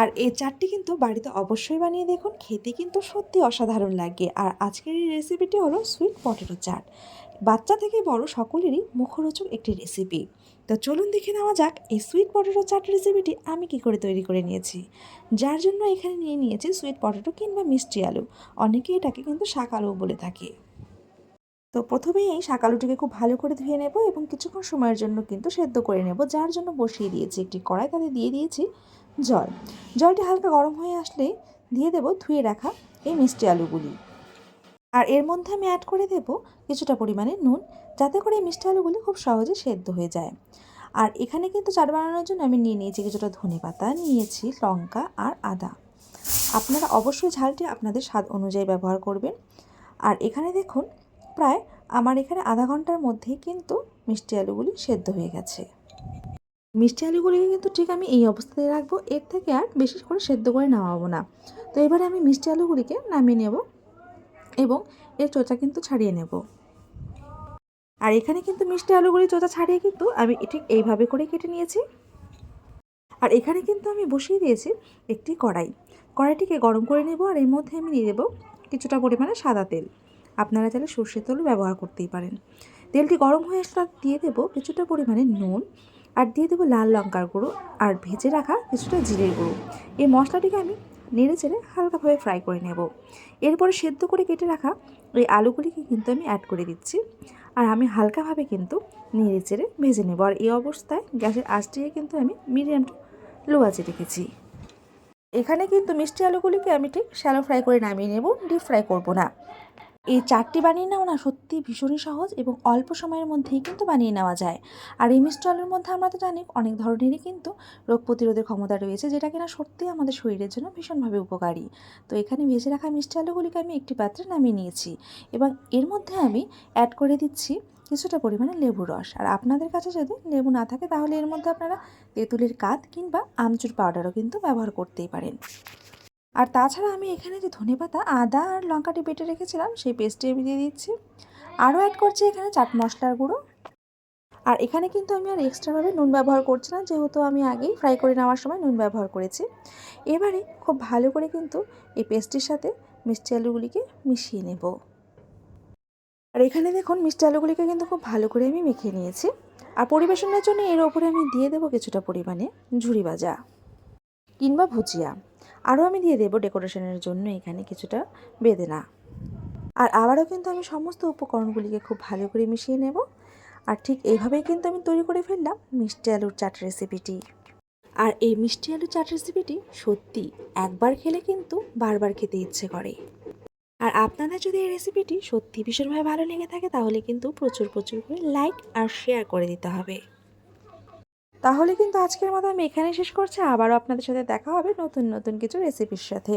আর এই চাটটি কিন্তু বাড়িতে অবশ্যই বানিয়ে দেখুন, খেতে কিন্তু সত্যি অসাধারণ লাগে। আর আজকের এই রেসিপিটি হলো সুইট পটেটো চাট। বাচ্চা থেকে বড় সকলেরই মুখরোচক একটি রেসিপি তো চলুন দেখে নেওয়া যাক এই সুইট পটেটো চাট রেসিপিটি আমি কি করে তৈরি করে নিয়েছি। যার জন্য এখানে নিয়ে নিয়েছি সুইট পটেটো কিংবা মিষ্টি আলু। অনেকে এটাকে কিন্তু শাক আলু বলে থাকে। তো প্রথমেই এই শাক আলুটিকে খুব ভালো করে ধুয়ে নেব এবং কিছুক্ষণ সময়ের জন্য কিন্তু সেদ্ধ করে নেব। যার জন্য বসিয়ে দিয়েছি একটি কড়াই। তাতে দিয়ে দিয়েছি জল। জলটি হালকা গরম হয়ে আসলে দিয়ে দেব ধুয়ে রাখা এই মিষ্টি আলুগুলি। আর এর মধ্যে আমি অ্যাড করে দেব কিছুটা পরিমাণে নুন, যাতে করে এই মিষ্টি আলুগুলি খুব সহজে সেদ্ধ হয়ে যায়। আর এখানে কিন্তু চাট বানানোর জন্য আমি নিয়ে নিয়েছি কিছুটা ধনে পাতা নিয়েছি লঙ্কা আর আদা। আপনারা অবশ্যই ঝালটি আপনাদের স্বাদ অনুযায়ী ব্যবহার করবেন। আর এখানে দেখুন, প্রায় আমার এখানে আধা ঘণ্টার মধ্যেই কিন্তু মিষ্টি আলুগুলি সেদ্ধ হয়ে গেছে। মিষ্টি আলুগুলিকে কিন্তু ঠিক আমি এই অবস্থায় রাখব। এর থেকে আর বেশি করে সেদ্ধ করে নামাবো না। তো এবারে আমি মিষ্টি আলুগুলিকে নামিয়ে নেব এবং এর চোচা কিন্তু ছাড়িয়ে নেব। আর এখানে কিন্তু মিষ্টি আলুগুলি চোচা ছাড়িয়ে কিন্তু আমি ঠিক এইভাবে করে কেটে নিয়েছি। আর এখানে কিন্তু আমি বসিয়ে দিয়েছি একটি কড়াই। কড়াইটিকে গরম করে নেব আর এর মধ্যে আমি দিয়ে দেবো কিছুটা পরিমাণে সাদা তেল। আপনারা চাইলে সর্ষের তেলও ব্যবহার করতেই পারেন। তেলটি গরম হয়ে আসলে দিয়ে দেবো কিছুটা পরিমাণে নুন আর দিয়ে দেবো লাল লঙ্কার গুঁড়ো আর ভেজে রাখা কিছুটা জিরের গুঁড়ো। এই মশলাটিকে আমি নেড়ে চেড়ে হালকাভাবে ফ্রাই করে নেব। এরপরে সেদ্ধ করে কেটে রাখা ওই আলুগুলিকে কিন্তু আমি অ্যাড করে দিচ্ছি। আর আমি হালকাভাবে কিন্তু নেড়ে চেড়ে ভেজে নেব। আর এই অবস্থায় গ্যাসের আঁচটিকে কিন্তু আমি মিডিয়াম টু লো আঁচে রেখেছি। এখানে কিন্তু মিষ্টি আলুগুলিকে আমি ঠিক শ্যালো ফ্রাই করে নামিয়ে নেব। ডিপ ফ্রাই করব না। এই চারটি বানিয়ে নেওয়া না, সত্যি ভীষণই সহজ এবং অল্প সময়ের মধ্যেই কিন্তু বানিয়ে নেওয়া যায়। আর এই মিষ্টি আলুর মধ্যে আমরা তো জানি অনেক ধরনেরই কিন্তু রোগ প্রতিরোধের ক্ষমতা রয়েছে, যেটা কিনা সত্যি আমাদের শরীরের জন্য ভীষণভাবে উপকারী। তো এখানে ভেজে রাখা মিষ্টি আলুগুলিকে আমি একটি পাত্রে নামিয়ে নিয়েছি এবং এর মধ্যে আমি অ্যাড করে দিচ্ছি কিছুটা পরিমাণে লেবু রস। আর আপনাদের কাছে যদি লেবু না থাকে, তাহলে এর মধ্যে আপনারা তেঁতুলের কাত কিংবা আমচুর পাউডারও কিন্তু ব্যবহার করতেই পারেন। আর তাছাড়া আমি এখানে যে ধনেপাতা আদা আর লঙ্কাটি বেটে রেখেছিলাম, সেই পেস্টটি আমি দিয়ে দিচ্ছি। আরও অ্যাড করছি এখানে চাট মশলার গুঁড়ো। আর এখানে কিন্তু আমি আর এক্সট্রাভাবে নুন ব্যবহার করছি না যেহেতু আমি আগেই ফ্রাই করে নেওয়ার সময় নুন ব্যবহার করেছি। এবারে খুব ভালো করে কিন্তু এই পেস্টটির সাথে মিষ্টি আলুগুলিকে মিশিয়ে নেব। আর এখানে দেখুন, মিষ্টি আলুগুলিকে কিন্তু খুব ভালো করে আমি মেখে নিয়েছি। আর পরিবেশনের জন্য এর ওপরে আমি দিয়ে দেবো কিছুটা পরিমাণে ঝুড়ি ভাজা কিংবা ভুজিয়া। আরও আমি দিয়ে দেবো ডেকোরেশনের জন্য এখানে কিছুটা বেদেনা। আর আবারও কিন্তু আমি সমস্ত উপকরণগুলিকে খুব ভালো করে মিশিয়ে নেব। আর ঠিক এইভাবেই কিন্তু আমি তৈরি করে ফেললাম মিষ্টি আলুর চাট রেসিপিটি আর এই মিষ্টি আলুর চাট রেসিপিটি সত্যি একবার খেলে কিন্তু বারবার খেতে ইচ্ছে করে। আর আপনাদের যদি এই রেসিপিটি সত্যি ভীষণভাবে ভালো লেগে থাকে তাহলে কিন্তু প্রচুর প্রচুর করে লাইক আর শেয়ার করে দিতে হবে। তাহলে কিন্তু আজকের মতো আমি এখানে শেষ করছি। আবারও আপনাদের সাথে দেখা হবে নতুন নতুন কিছু রেসিপির সাথে।